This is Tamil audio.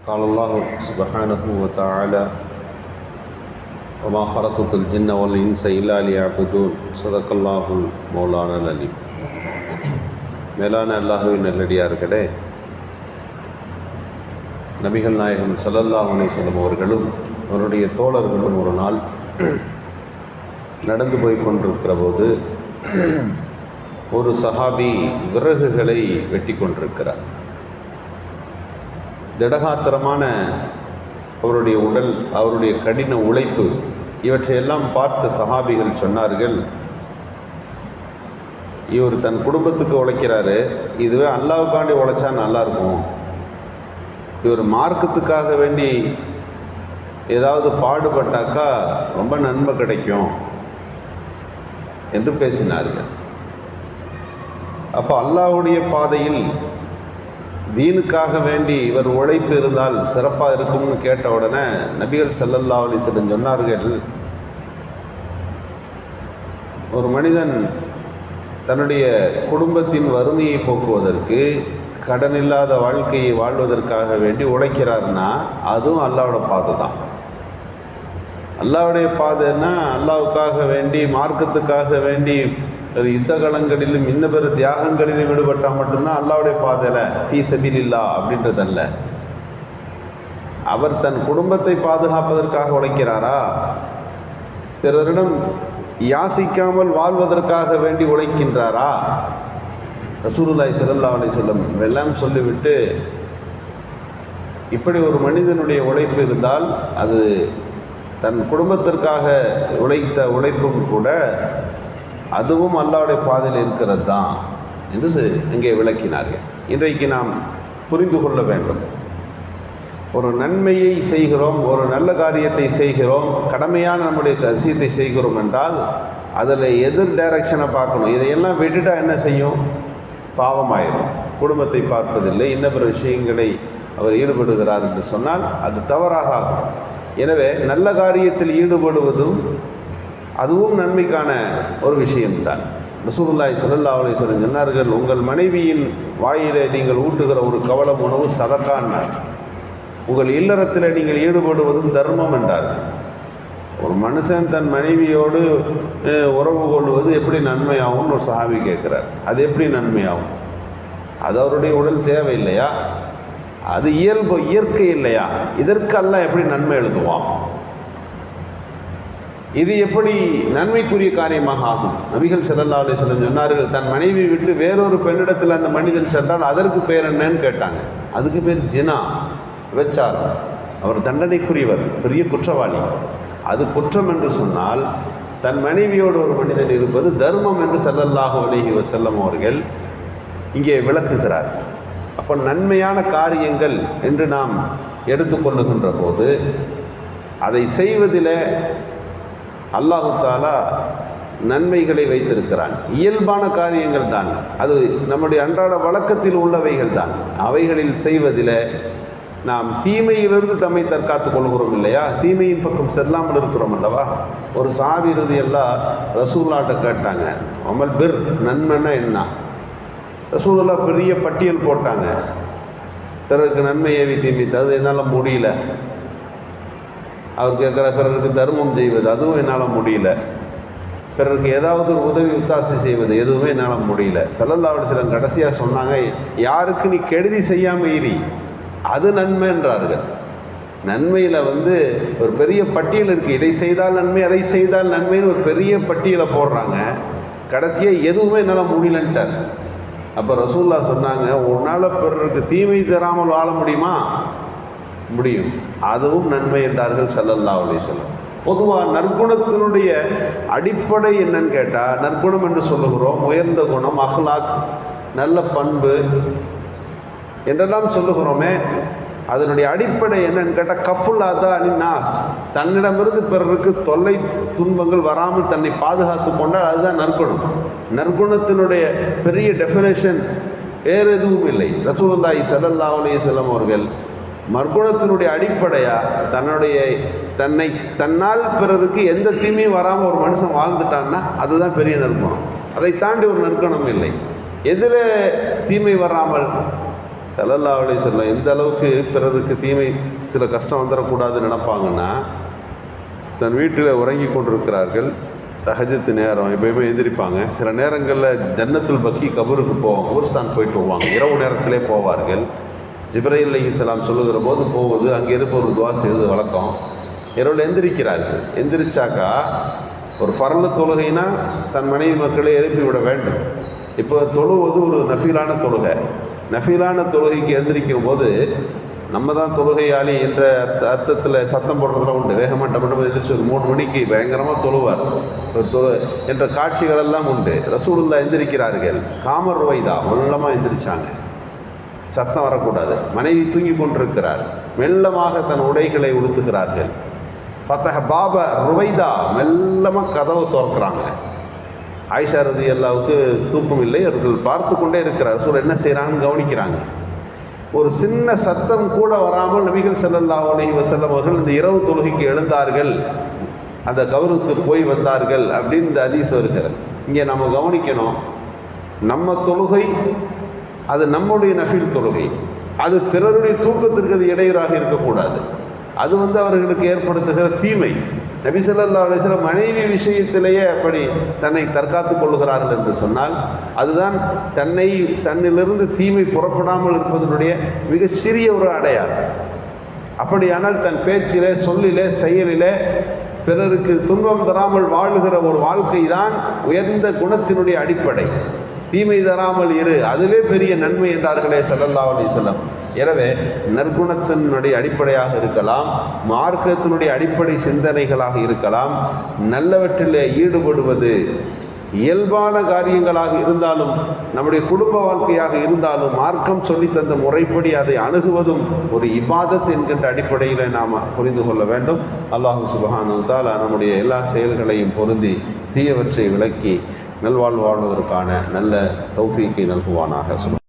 قال الله سبحانه وتعالى وما خلقت الجن والإنس إلا ليعبدون صدق الله مولانا العليم மேலான அல்லாஹுவின் நல்லடியார்களே நபிகள் நாயகம் ஸல்லல்லாஹு அலைஹி வஸல்லம் அவர்களும் அவருடைய தோழர்களும் ஒரு நாள் நடந்து போய் கொண்டிருக்கிற போது ஒரு சஹாபி விறகுகளை வெட்டி கொண்டிருக்கிறார் திடகாத்திரமான அவருடைய உடல் அவருடைய கடின உழைப்பு இவற்றையெல்லாம் பார்த்த சஹாபிகள் சொன்னார்கள் இவர் தன் குடும்பத்துக்கு உழைக்கிறாரு இதுவே அல்லாவுக்காண்டி உழைச்சா நல்லாயிருக்கும். இவர் மார்க்கத்துக்காக வேண்டி ஏதாவது பாடுபட்டாக்கா ரொம்ப நன்மை கிடைக்கும் என்று பேசினார்கள். அப்போ அல்லாஹ்வுடைய பாதையில் தீனுக்காக வேண்டி இவர் உழைப்பு இருந்தால் சிறப்பாக இருக்கும்னு கேட்ட உடனே நபிகள் செல்லல்லா அலைஹி சொன்னார்கள். ஒரு மனிதன் தன்னுடைய குடும்பத்தின் வறுமையை போக்குவதற்கு கடன் இல்லாத வாழ்க்கையை வாழ்வதற்காக வேண்டி உழைக்கிறார்னா அதுவும் அல்லாவோட பார்த்து தான். அல்லாவுடைய பாதைன்னா அல்லாவுக்காக வேண்டி மார்க்கத்துக்காக வேண்டி ஒரு யுத்த களங்களிலும் இன்ன பெரு தியாகங்களிலும் ஈடுபட்டால் மட்டும்தான் அல்லாவுடைய பாதையில் ஃபீ சபீலில்லா அப்படின்றதல்ல. அவர் தன் குடும்பத்தை பாதுகாப்பதற்காக உழைக்கிறாரா? பிறரிடம் யாசிக்காமல் வாழ்வதற்காக வேண்டி உழைக்கின்றாரா? ரசூலுல்லாய் ஸல்லல்லாஹு சொல்லும் வஸல்லம் எல்லாம் சொல்லிவிட்டு இப்படி ஒரு மனிதனுடைய உழைப்பு இருந்தால் அது தன் குடும்பத்திற்காக உழைத்த உழைப்பும் கூட அதுவும் அல்லாவுடைய பாதையில் இருக்கிறது தான் என்று இங்கே விளக்கினார்கள். இன்றைக்கு நாம் புரிந்து கொள்ள வேண்டும். ஒரு நன்மையை செய்கிறோம் ஒரு நல்ல காரியத்தை செய்கிறோம் கடமையான நம்முடைய விஷயத்தை செய்கிறோம் என்றால் அதில் எதிர் டைரக்ஷனை பார்க்கணும். இதையெல்லாம் விட்டுட்டா என்ன செய்யும்? பாவமாயிடும். குடும்பத்தை பார்ப்பதில்லை. இன்ன பிற விஷயங்களை அவர் ஈடுபடுகிறார் என்று சொன்னால் அது தவறாக ஆகும். எனவே நல்ல காரியத்தில் ஈடுபடுவதும் அதுவும் நன்மைக்கான ஒரு விஷயம்தான். ரசூலுல்லாய் ஸல்லல்லாஹு அலைஹி வஸல்லம் சொன்னார்கள் உங்கள் மனைவியின் வாயிலே நீங்கள் ஊட்டுகிற ஒரு கவலம் உணவு சதக்கான்னார் உங்கள் இல்லறத்தில் நீங்கள் ஈடுபடுவதும் தர்மம் என்றார். ஒரு மனுஷன் தன் மனைவியோடு உறவு கொள்வது எப்படி நன்மையாகும்னு ஒரு சஹாபி கேட்குறார். அது எப்படி நன்மையாகும்? அது அவருடைய உடல் தேவை இல்லையா அது இயல்பு இயற்கை இல்லையா? இதற்கெல்லாம் எப்படி நன்மை எழுதுவான்? இது எப்படி நன்மைக்குரிய காரியமாக ஆகும்? நபிகள் செல்லல்லா அலி செல்லம் சொன்னார்கள் தன் மனைவி விட்டு வேறொரு பெண்ணிடத்தில் அந்த மனிதன் சென்றால் அதற்கு பேர் என்னன்னு கேட்டாங்க. அதுக்கு பேர் ஜினா விபச்சாரம். அவர் தண்டனைக்குரியவர் பெரிய குற்றவாளி. அது குற்றம் என்று சொன்னால் தன் மனைவியோடு ஒரு மனிதன் இருப்பது தர்மம் என்று செல்லல்லாக அலஹி வசல்லம் அவர்கள் இங்கே விளக்குகிறார் அப்போ நன்மையான காரியங்கள் என்று நாம் எடுத்துக்கொள்ளுகின்ற போது அதை செய்வதில் அல்லாஹு தாலா நன்மைகளை வைத்திருக்கிறான். இயல்பான காரியங்கள் தான். அது நம்முடைய அன்றாட வழக்கத்தில் உள்ளவைகள் தான். அவைகளில் செய்வதில் நாம் தீமையிலிருந்து தம்மை தற்காத்து கொள்கிறோம் இல்லையா? தீமையின் பக்கம் செல்லாமல் இருக்கிறோம் அல்லவா? ஒரு சாவி இறுதியெல்லாம் ரசூல்லாட்ட கேட்டாங்க அமல் பிர் நன்மைன்னா என்ன? ரசூலல்லா பெரிய பட்டியல் போட்டாங்க. பிறருக்கு நன்மை ஏவி தீமை அது என்னால் முடியல. அவர் கேட்குற பிறருக்கு தர்மம் செய்வது அதுவும் என்னால் முடியல. பிறருக்கு ஏதாவது ஒரு உதவி உத்தாசி செய்வது எதுவுமே என்னால் முடியல. செல்லல்லாவோட சில கடைசியாக சொன்னாங்க யாருக்கு நீ கெடுதி செய்யாமல் இரி. அது நன்மைன்றார்கள் நன்மையில் வந்து ஒரு பெரிய பட்டியல் இருக்குது இதை செய்தால் நன்மை அதை செய்தால் நன்மைன்னு ஒரு பெரிய பட்டியலை போடுறாங்க. கடைசியாக எதுவுமே என்னால் முடியலன்ட்டார் அப்போ ரசூல்லா சொன்னாங்க உன்னால் பிறருக்கு தீமை தராமல் வாழ முடியுமா? முடியும். அதுவும் நன்மை என்றார்கள் சல்லல்லா அலி சொல்லம் பொதுவாக நற்குணத்தினுடைய அடிப்படை என்னன்னு கேட்டால் நற்குணம் என்று சொல்லுகிறோம் உயர்ந்த குணம் அஹ்லாக் நல்ல பண்பு என்றெல்லாம் சொல்லுகிறோமே அதனுடைய அடிப்படை என்னன்னு கேட்டால் கஃபுல்லாதா அனிநாஸ் தன்னிடமிருந்து பிறருக்கு தொல்லை துன்பங்கள் வராமல் தன்னை பாதுகாத்து கொண்டால் அதுதான் நற்குணம். நற்குணத்தினுடைய பெரிய டெஃபினேஷன் வேறு எதுவும் இல்லை. ரசூலுல்லாஹி சல்லல்லா அலைஹி செல்லம் அவர்கள் மர்குணத்தினுடைய அடிப்படையாக தன்னுடைய தன்னை தன்னால் பிறருக்கு எந்த தீமையும் வராமல் ஒரு மனுஷன் வாழ்ந்துட்டான்னா அதுதான் பெரிய நற்குணம். அதை தாண்டி ஒரு நற்குணம் இல்லை. எதில் தீமை வராமல் சல்லல்லா அலி செல்லம் எந்த அளவுக்கு பிறருக்கு தீமை சில கஷ்டம் வந்துடக்கூடாதுன்னு நினைப்பாங்கன்னா தன் வீட்டில் உறங்கி கொண்டிருக்கிறார்கள். தகஜத்து நேரம் எப்பயுமே எந்திரிப்பாங்க. சில நேரங்களில் ஜன்னத்துல் பக்கி கபருக்கு போவாங்க ஊர்ஸ்தான் போயிட்டு வருவாங்க. இரவு நேரத்திலே போவார்கள். ஜிப்ரைல் செலாம் சொல்லுகிற போது போவது அங்கே இருப்ப ஒரு துவா செய்வது வழக்கம். இரவில் எந்திரிக்கிறார்கள். எந்திரிச்சாக்கா ஒரு பரல தொழுகைனா தன் மனைவி மக்களை எழுப்பி விட வேண்டும். இப்போ தொழுவது ஒரு நஃபீலான தொழுகை. நஃபீலான தொழுகைக்கு எந்திரிக்கும் போது நம்ம தான் தொழுகையாளி என்ற அர்த்த அர்த்தத்தில் சத்தம் போடுறதுலாம் உண்டு. வேகமாக டபுள் எந்திரிச்சு ஒரு மூணு மணிக்கு பயங்கரமாக தொழுவார். ஒரு தொழு என்ற காட்சிகளெல்லாம் உண்டு. ரசூலுல்லா எந்திரிக்கிறார்கள். காமர் ருவைதா மெல்லமாக எந்திரிச்சாங்க. சத்தம் வரக்கூடாது. மனைவி தூங்கி கொண்டிருக்கிறார். மெல்லமாக தன் உடைகளை உடுத்துகிறார்கள். பத்தக பாப ருவைதா மெல்லமாக கதவை திறக்கிறாங்க. ஆயிஷா ரதி அல்லாவுக்கு தூக்கம் இல்லை அவர்கள் பார்த்து கொண்டே இருக்கிறார். ரசூல் என்ன செய்கிறான்னு கவனிக்கிறாங்க. ஒரு சின்ன சத்தம் கூட வராமல் நபிகள் செல்லல்லா அலைஹி வசல்லம் அவர்கள் இந்த இரவு தொழுகைக்கு எழுந்தார்கள். அந்த கௌரவத்துக்கு போய் வந்தார்கள் அப்படின்னு இந்த அதிசம் இருக்கிறது இங்கே நம்ம கவனிக்கணும். நம்ம தொழுகை அது நம்முடைய நஃபில் தொழுகை. அது பிறருடைய தூக்கத்திற்கு அது இடையூறாக இருக்கக்கூடாது. அது வந்து அவர்களுக்கு ஏற்படுத்துகிற தீமை. நபி ஸல்லல்லாஹு மனைவி விஷயத்திலேயே அப்படி தன்னை தற்காத்துக் கொள்கிறார்கள் என்று சொன்னால் அதுதான் தன்னை தன்னிலிருந்து தீமை புறப்படாமல் இருப்பதனுடைய மிக சிறிய ஒரு அடையாளம். அப்படியானால் தன் பேச்சிலே சொல்லிலே செயலிலே பிறருக்கு துன்பம் தராமல் வாழுகிற ஒரு வாழ்க்கை தான் உயர்ந்த குணத்தினுடைய அடிப்படை. தீமை தராமல் இரு. அதுவே பெரிய நன்மை என்றார்களே சல்லல்லா அலி வஸல்லம். எனவே நற்குணத்தினுடைய அடிப்படையாக இருக்கலாம் மார்க்கத்தினுடைய அடிப்படை சிந்தனைகளாக இருக்கலாம் நல்லவற்றிலே ஈடுபடுவது இயல்பான காரியங்களாக இருந்தாலும் நம்முடைய குடும்ப வாழ்க்கையாக இருந்தாலும் மார்க்கம் சொல்லி தந்த முறைப்படி அதை அணுகுவதும் ஒரு இபாதத் என்கின்ற அடிப்படையில் நாம் புரிந்து கொள்ள வேண்டும். அல்லாஹு சுபஹானு தாலா நம்முடைய எல்லா செயல்களையும் பொருந்தி தீயவற்றை விளக்கி நல்வாழ்வு வாழ்வதற்கான நல்ல தௌஃபீக்கை நல்குவானாக சுப